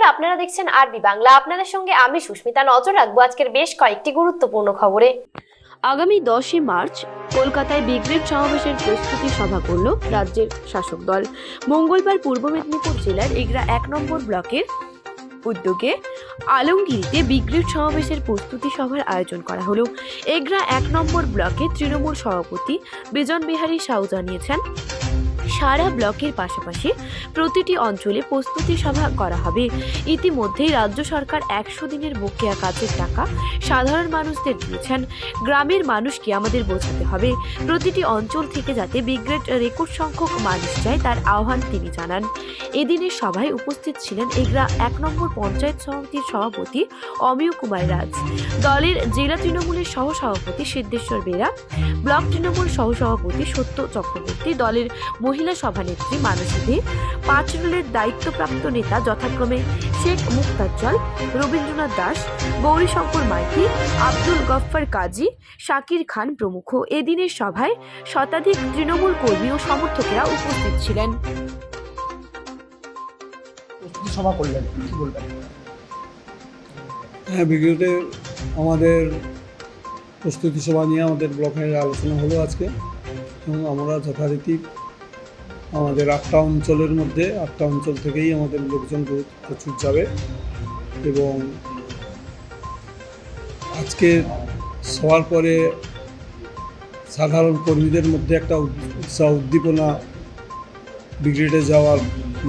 নমস্কার আপনারা দেখছেন আরবি বাংলা। আপনাদের সঙ্গে আমি সুস্মিতা। নজর রাখব আজকের বেশ কয়েকটি গুরুত্বপূর্ণ খবরে। আগামী দশই মার্চ কলকাতায় বিগ্রেড সমাবেশের প্রস্তুতি সভা করল রাজ্যের শাসক দল। মঙ্গলবার পূর্ব মেদিনীপুর জেলার এগরা এক নম্বর ব্লকের উদ্যোগে আলমগিরিতে বিগ্রেড সমাবেশের প্রস্তুতি সভার আয়োজন করা হলো। এগরা এক নম্বর ব্লকে তৃণমূল সভাপতি বিজন বিহারী সাউ জানিয়েছেন সারা ব্লকের পাশাপাশি প্রতিটি অঞ্চলে প্রস্তুতি সভা করা হবে। ইতিমধ্যেই রাজ্য সরকার একশো দিনের বকেয়া কাজের টাকা সাধারণ মানুষদের দিয়েছেন। গ্রামের মানুষকে আমাদের বোঝাতে হবে। প্রতিটি অঞ্চল থেকে যাতে বিগ্রেড রেকর্ড সংখ্যক মানুষ যায় তার আহ্বান তিনি জানান। এদিনের সভায় উপস্থিত ছিলেন এগরা এক নম্বর পঞ্চায়েত সমিতির সভাপতি অমিয় কুমার রাজ। দলের জেলা তৃণমূলের সহসভাপতি সিদ্ধেশ্বর বেরা, ব্লক তৃণমূল সহসভাপতি সত্য চক্রবর্তী, দলের মহিলা সভানেত্রী মানসী দে পাঁচ রুলের দায়িত্বপ্রাপ্ত নেতা যথাক্রমে শেখ মুক্তাজ্জল রবীন্দ্রনাথ দাস গৌরীশঙ্কর মাইতি আব্দুল গফফার কাজী শাকির খান প্রমুখ। এদিনের সভায় শতাধিক তৃণমূল কর্মী ও সমর্থকেরা উপস্থিত ছিলেন। সভা করলেন কি বলবেন? হ্যাঁ ব্রিগেডে আমাদের প্রস্তুতি সভা নিয়ে আমাদের ব্লকের আলোচনা হলো আজকে। এবং আমরা যথারীতি আমাদের আটটা অঞ্চলের মধ্যে, আটটা অঞ্চল থেকেই আমাদের লোকজন প্রচুর যাবে এবং আজকে সবার পরে সাধারণ কর্মীদের মধ্যে একটা উৎসাহ উদ্দীপনা ব্রিগেডে যাওয়ার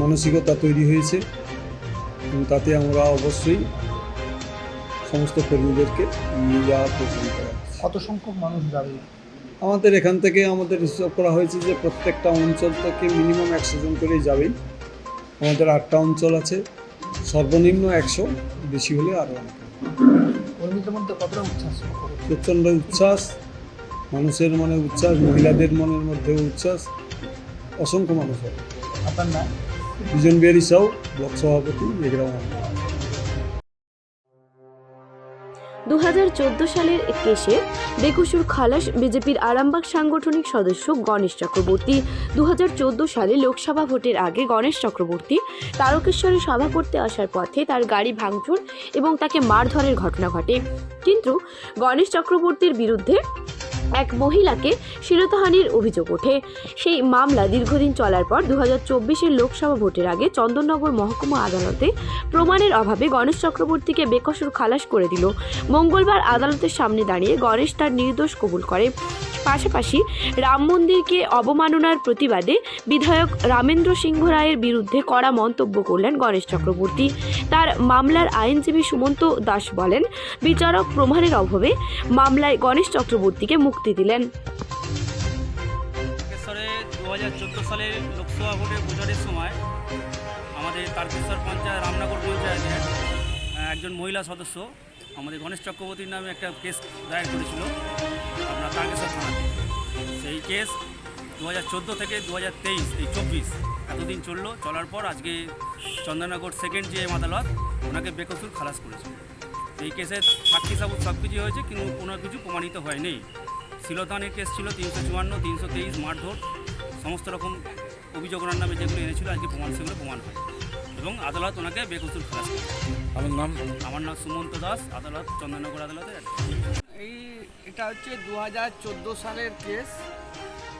মানসিকতা তৈরি হয়েছে তাতে আমরা অবশ্যই সমস্ত কর্মীদেরকে নিয়ে যাওয়ার কত সংখ্যক মানুষ যাবে? আমাদের এখান থেকে আমাদের হিসাব করা হয়েছে যে প্রত্যেকটা অঞ্চল থেকে মিনিমাম একশো জন করেই যাবেই আমাদের আটটা অঞ্চল আছে সর্বনিম্ন একশো বেশি হলে আরও অনেক। কর্মীদের মধ্যে কতটা উচ্ছ্বাস প্রচণ্ড উচ্ছ্বাস মানুষের মনে উচ্ছ্বাস মহিলাদের মনের মধ্যে উচ্ছ্বাস অসংখ্য মানুষ হয় আপনার নাম? বিজন বিহারী সাউ ব্লক সভাপতি এগ্রাম। দু হাজার চোদ্দ সালের কেসে বেকসুর খালাস বিজেপির আরামবাগ সাংগঠনিক সদস্য গণেশ চক্রবর্তী। দু হাজার চোদ্দ সালে লোকসভা ভোটের আগে গণেশ চক্রবর্তী তারকেশ্বরে সভা করতে আসার পথে তার গাড়ি ভাঙচুর এবং তাকে মারধরের ঘটনা ঘটে। কিন্তু গণেশ চক্রবর্তীর বিরুদ্ধে এক মহিলাকে শিরতাহানির অভিযোগ ওঠে। সেই মামলা দীর্ঘদিন চলার পর দু হাজার লোকসভা ভোটের আগে চন্দননগর মহকুমা আদালতে প্রমাণের অভাবে গণেশ চক্রবর্তীকে বেকসুর খালাস করে দিল। মঙ্গলবার আদালতের সামনে দাঁড়িয়ে গণেশ তার নির্দোষ কবুল করে। পাশাপাশি রাম মন্দিরকে অবমাননার প্রতিবাদে বিধায়ক রামেন্দ্র সিংহ রায়ের বিরুদ্ধে কড়া মন্তব্য করলেন গণেশ চক্রবর্তী। তার মামলার আইনজীবী সুমন্ত দাস বলেন, বিচারক প্রমাণের অভাবে মামলায় গণেশ চক্রবর্তীকে মুক্তি দিলেন। সময় আমাদের তারকেশ্বর পঞ্চায়েত, রামনগর পঞ্চায়েতের একজন মহিলা সদস্য আমাদের গণেশ চক্রবর্তীর নামে একটা কেস দায়ের করেছিল। আপনার তারকেশ্বর থানাতে সেই কেস দু হাজার চোদ্দ থেকে দু হাজার তেইশ এই চব্বিশ। এতদিন চলল চলার পর আজকে চন্দননগর সেকেন্ড জিএম আদালত ওনাকে বেকসুর খালাস করেছে। এই কেসের সাক্ষী সাবুত সব কিছু হয়েছে কিন্তু কোনো কিছু প্রমাণিত হয়নি। শিলতানের কেস ছিল তিনশো চুয়ান্ন তিনশো তেইশ মারধর সমস্ত রকম অভিযোগ ওনার নামে যেগুলো এনেছিল আজকে প্রমাণ সেগুলো প্রমাণ হয়। এবং আদালত ওনাকে বেকসুর খালাস করে আমার নাম? আমার নাম সুমন্ত দাস আদালত চন্দননগর আদালতের এটা হচ্ছে দু হাজার চোদ্দ সালের কেস।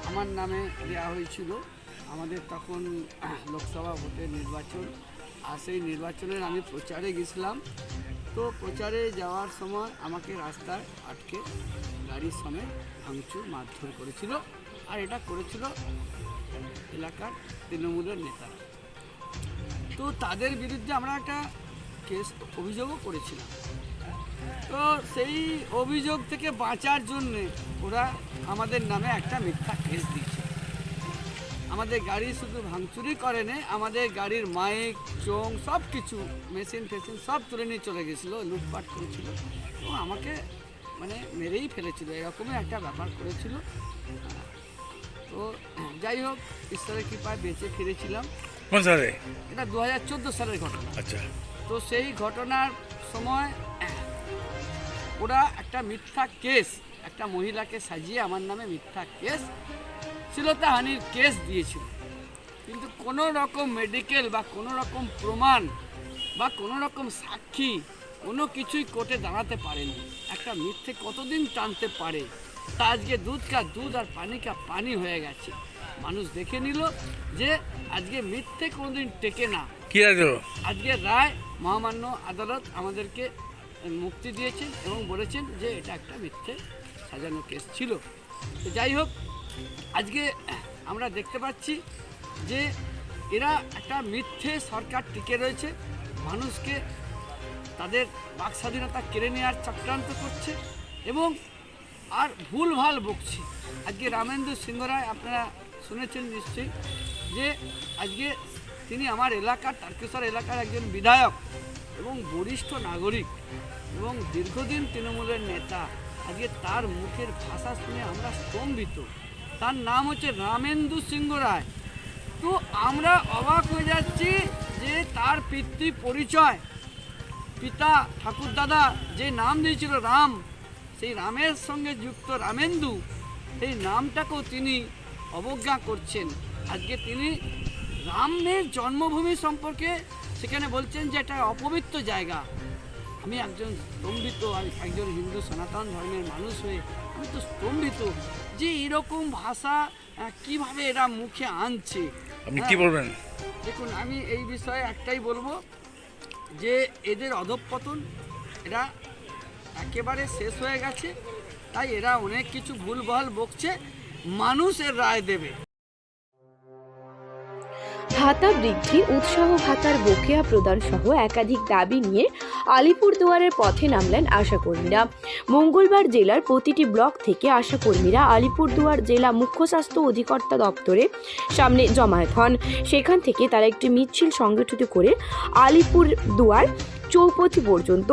আমার নামে দেওয়া হয়েছিল। আমাদের তখন লোকসভা ভোটের নির্বাচন। আর সেই নির্বাচনের আমি প্রচারে গেছিলাম। তো প্রচারে যাওয়ার সময় আমাকে রাস্তায় আটকে গাড়ির সমেত ভাঙচুর মারধর করেছিল। আর এটা করেছিল এলাকার তৃণমূলের নেতারা তো তাদের বিরুদ্ধে আমরা একটা কেস অভিযোগও করেছিলাম। তো সেই অভিযোগ থেকে বাঁচার জন্য ওরা আমাদের নামে একটা মিথ্যা কেস দিয়েছে। আমাদের গাড়ি শুধু ভাঙচুরই করেনি আমাদের গাড়ির মাইক চোং সব কিছু মেশিন ফেশিন সব তুলে নিয়ে চলে গেছিল লুটপাট করেছিল। তো আমাকে মানে মেরেই ফেলেছিল এরকমই একটা ব্যাপার করেছিল। তো যাই হোক ঈশ্বরের কৃপায় বেঁচে ফিরেছিলাম। এটা দু হাজার চোদ্দ সালের ঘটনা। আচ্ছা। তো সেই ঘটনার সময় ওরা একটা মিথ্যা কেস একটা মহিলাকে সাজিয়ে আমার নামে মিথ্যা কেস শ্লীলতাহানির কেস দিয়েছিল। কিন্তু কোনো রকম মেডিকেল বা কোনো রকম প্রমাণ বা কোনো রকম সাক্ষী কোনো কিছুই কোর্টে দাঁড়াতে পারেনি। একটা মিথ্যে কতদিন টানতে পারে? তা আজকে দুধ কা দুধ আর পানি কা পানি হয়ে গেছে। মানুষ দেখে নিল যে আজকে মিথ্যে কোনোদিন টেকে না। কি আজকে রায় মহামান্য আদালত আমাদেরকে মুক্তি দিয়েছেন এবং বলেছেন যে এটা একটা মিথ্যে সাজানো কেস ছিল। তো যাই হোক, আজকে আমরা দেখতে পাচ্ছি যে এরা একটা মিথ্যে সরকার টিকে রয়েছে, মানুষকে তাদের বাক স্বাধীনতা কেড়ে নেওয়ার চক্রান্ত করছে এবং আর ভুলভাল বকছে। আজকে রামেন্দ্র সিংহ রায় আপনারা শুনেছেন নিশ্চয়ই যে আজকে তিনি আমার এলাকার, তারকেশ্বর এলাকার একজন বিধায়ক। এবং বরিষ্ঠ নাগরিক এবং দীর্ঘদিন তৃণমূলের নেতা, আজকে তার মুখের ভাষা শুনে আমরা স্তম্ভিত। তার নাম হচ্ছে রামেন্দু সিংহ রায়। তো আমরা অবাক হয়ে যাচ্ছি যে তার পিতৃ পরিচয়, পিতা ঠাকুরদাদা যে নাম দিয়েছিল রাম, সেই রামের সঙ্গে যুক্ত রামেন্দু, সেই নামটাকেও তিনি অবজ্ঞা করছেন। আজকে তিনি রামের জন্মভূমি সম্পর্কে সেখানে বলছেন যে এটা অপবিত্র জায়গা। আমি একজন স্তম্ভিত আমি একজন হিন্দু সনাতন ধর্মের মানুষ হয়ে আমি তো স্তম্ভিত। যে এরকম ভাষা কীভাবে এরা মুখে আনছে? আপনি কি হ্যাঁ। বলবেন? দেখুন আমি এই বিষয়ে একটাই বলব যে এদের অধঃপতন এরা একেবারে শেষ হয়ে গেছে। তাই এরা অনেক কিছু ভুলভাল বকছে। মানুষ এর রায় দেবে। ভাতা বৃদ্ধি, উৎসাহ ভাতার বকেয়া প্রদান সহ একাধিক দাবি নিয়ে আলিপুরদুয়ারের পথে নামলেন আশাকর্মীরা। মঙ্গলবার জেলার প্রতিটি ব্লক থেকে আশাকর্মীরা আলিপুরদুয়ার জেলা মুখ্য স্বাস্থ্য অধিকর্তা দপ্তরে সামনে জমায়েত হন। সেখান থেকে তারা একটি মিছিল সংগঠিত করে আলিপুরদুয়ার চৌপথি পর্যন্ত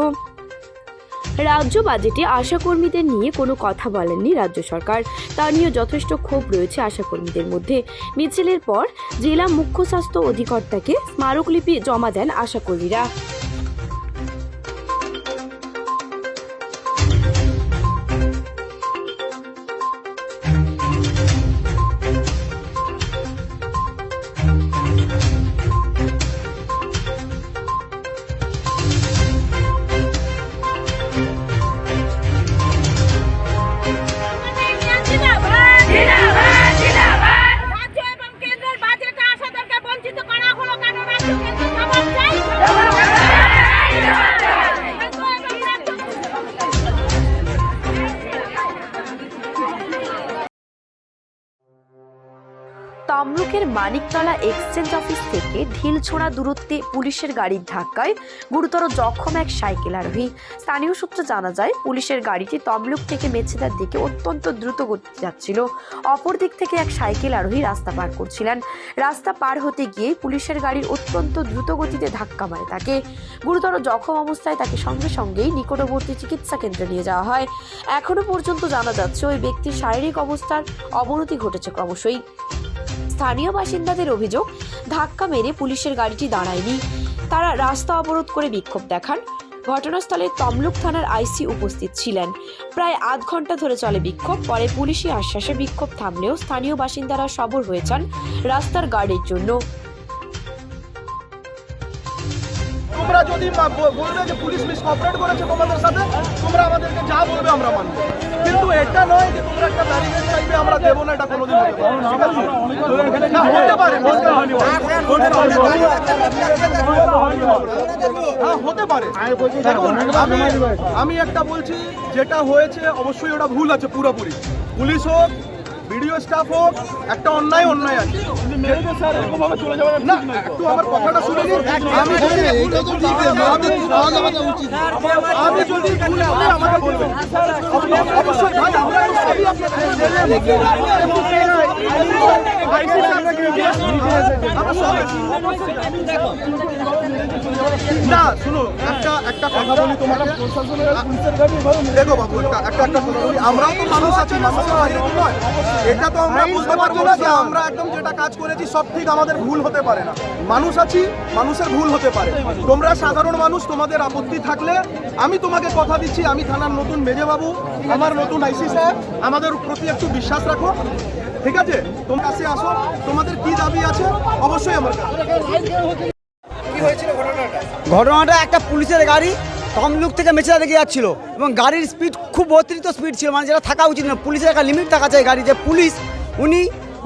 রাজ্য বাজেটে আশাকর্মীদের নিয়ে কোনো কথা বলেননি রাজ্য সরকার। তা নিয়ে যথেষ্ট ক্ষোভ রয়েছে আশাকর্মীদের মধ্যে। মিছিলের পর জেলা মুখ্য স্বাস্থ্য অধিকর্তাকে স্মারকলিপি জমা দেন আশাকর্মীরা। মানিকতলা এক্সচেঞ্জ অফিস থেকে ঢিলছোড়া দূরত্বে পুলিশের গাড়ির ধাক্কায় গুরুতর জখম এক সাইকেল আরোহী। স্থানীয় সূত্রে জানা যায়, পুলিশের গাড়িটি তমলুক থেকে মেছেদার দিকে অত্যন্ত দ্রুত গতিতে যাচ্ছিল। অপর দিক থেকে এক সাইকেল আরোহী রাস্তা পার করছিলেন। রাস্তা পার হতে গিয়ে পুলিশের গাড়ির অত্যন্ত দ্রুত গতিতে ধাক্কা মারে তাকে। গুরুতর জখম অবস্থায় তাকে সঙ্গে সঙ্গেই নিকটবর্তী চিকিৎসা কেন্দ্রে নিয়ে যাওয়া হয়। এখনও পর্যন্ত জানা যাচ্ছে, ওই ব্যক্তির শারীরিক অবস্থার অবনতি ঘটেছে ক্রমশই। স্থানীয় বাসিন্দাদের অভিযোগ, ধাক্কা মেরে পুলিশের গাড়িটি দাঁড়ায়নি। তারা রাস্তা অবরোধ করে বিক্ষোভ দেখান। ঘটনাস্থলে তমলুক থানার আইসি উপস্থিত ছিলেন। প্রায় আধ ঘণ্টা ধরে চলে বিক্ষোভ, পরে পুলিশি আশ্বাসে বিক্ষোভ থামলেও স্থানীয় বাসিন্দারা সবর হয়েছেন রাস্তার গার্ডের জন্য। তোমরা যদি বলবে যে পুলিশ মিস কপারেট করেছে তোমাদের সাথে, তোমরা আমাদেরকে যা বলবে আমরা মানব। কিন্তু এটা নয় যে তোমরা একটা ব্যারিকেড আমরা দেবো না এটা কোনোদিন হতে পারে হ্যাঁ হতে পারে আমি আমি একটা বলছি যেটা হয়েছে অবশ্যই ওটা ভুল আছে পুরোপুরি পুলিশ হোক ভিডিও স্টাফ হোক একটা অন্যায় অন্যায় আছে না একটু আমার কথাটা শুনে নিন আমি যদি আমি যদি ভুল করি আমাকে বলবেন অবশ্যই ভাই আমরা না শুনো একটা একটা কথা বলি তোমাকে দেখো বাবু একটা একটা একটা কথা বলি আমরাও তো মানুষ আছি মানুষের বাইরে তো নয় এটা তো আমরা বুঝতে পারব না যে আমরা একদম যেটা কাজ করেছি সব ঠিক আমাদের ভুল হতে পারে না। মানুষ আছি মানুষের ভুল হতে পারে। তোমরা সাধারণ মানুষ তোমাদের আপত্তি থাকলে আমি তোমাকে কথা দিচ্ছি আমি থানার নতুন মেজেবাবু আমার নতুন আইসি সাহেব আমাদের প্রতি একটু বিশ্বাস রাখো। ঠিক আছে? তোমরা কাছে আসো তোমাদের কি দাবি আছে অবশ্যই আমার কাছে। কি হয়েছিল ঘটনাটা? ঘটনাটা একটা পুলিশের গাড়ি তমলুক থেকে মেচেরা দিকে যাচ্ছিল এবং গাড়ির স্পিড খুব অতিরিক্ত স্পিড ছিল। মানে যেটা থাকা উচিত না পুলিশের একটা লিমিট থাকা চাই গাড়ি যে পুলিশ, উনি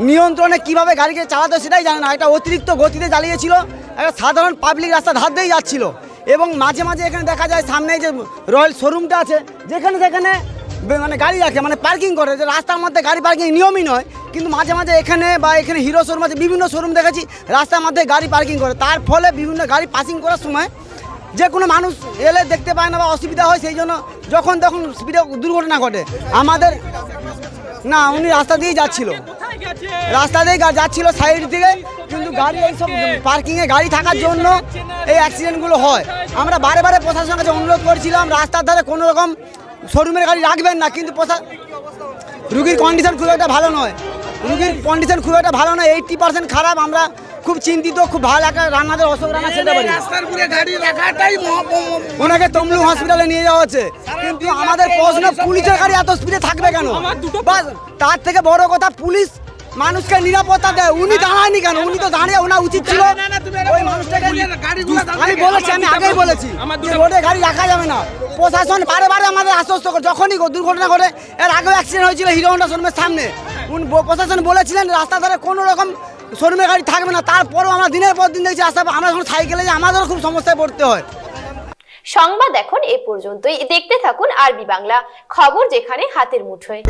নিয়ন্ত্রণে কীভাবে গাড়িকে চালাতে সেটাই জানে না। একটা অতিরিক্ত গতিতে চালিয়েছিল, একটা সাধারণ পাবলিক রাস্তা ধার দিয়েই যাচ্ছিল। এবং মাঝে মাঝে এখানে দেখা যায় সামনে যে রয়্যাল শোরুমটা আছে, যেখানে সেখানে মানে গাড়ি রাখে মানে পার্কিং করে। যে রাস্তার মধ্যে গাড়ি পার্কিং নিয়মই নয়, কিন্তু মাঝে মাঝে এখানে বা এখানে হিরো শোরুম আছে, বিভিন্ন শোরুম দেখেছি, রাস্তার মধ্যে গাড়ি পার্কিং করে। তার ফলে বিভিন্ন গাড়ি পাসিং করার সময় যে কোনো মানুষ এলে দেখতে পায় না বা অসুবিধা হয় সেই জন্য যখন তখন দুর্ঘটনা ঘটে। আমাদের না, উনি রাস্তা দিয়েই যাচ্ছিল। রাস্তা দিয়ে যাচ্ছিল সাইড থেকে কিন্তু গাড়ি এইসব পার্কিংয়ে গাড়ি থাকার জন্য এই অ্যাক্সিডেন্টগুলো হয়। আমরা বারে বারে প্রশাসনের কাছে অনুরোধ করছিলাম, রাস্তার ধারে কোনো রকম শোরুমের গাড়ি রাখবেন না, কিন্তু প্রশা রুগীর কন্ডিশন খুব একটা ভালো নয়। রুগীর কন্ডিশন খুব একটা ভালো নয় এইটটি পার্সেন্ট খারাপ, আমরা খুব চিন্তিত খুব ভালো একটা রান্নাদের অশোক রান্না খেতে পারি। গাড়ি রাখাটাই ওনাকে তমলুক হসপিটালে নিয়ে যাওয়া হচ্ছে। কিন্তু আমাদের প্রশ্ন পুলিশের গাড়ি এত স্পিডে থাকবে কেন? বাস তার থেকে বড় কথা পুলিশ মানুষকে নিরাপত্তা দেয়। উনি দাঁড়ায়নি কেন? উনি তো দাঁড়িয়ে ওনার উচিত ছিল। ওই মানুষটাকে আমি বলেছি আমি আগেই বলেছি রোডে গাড়ি রাখা যাবে না। প্রশাসন বারে বারে আমাদের আশ্বস্ত করে যখনই দুর্ঘটনা ঘটে এর আগেও অ্যাক্সিডেন্ট হয়েছিল হিরো হন্ডা শোরুমের সামনে। উনি প্রশাসন বলেছিলেন রাস্তা ধারে কোনো রকম শোরুমের গাড়ি থাকবে না, তারপরও আমরা দিনের পর দিন দেখছি আসতে আমরা যখন সাইকেলে যাই, আমাদেরও খুব সমস্যায় পড়তে হয়। সংবাদ এখন এ পর্যন্তই। দেখতে থাকুন আরবি বাংলা, খবর যেখানে হাতের মুঠোয়।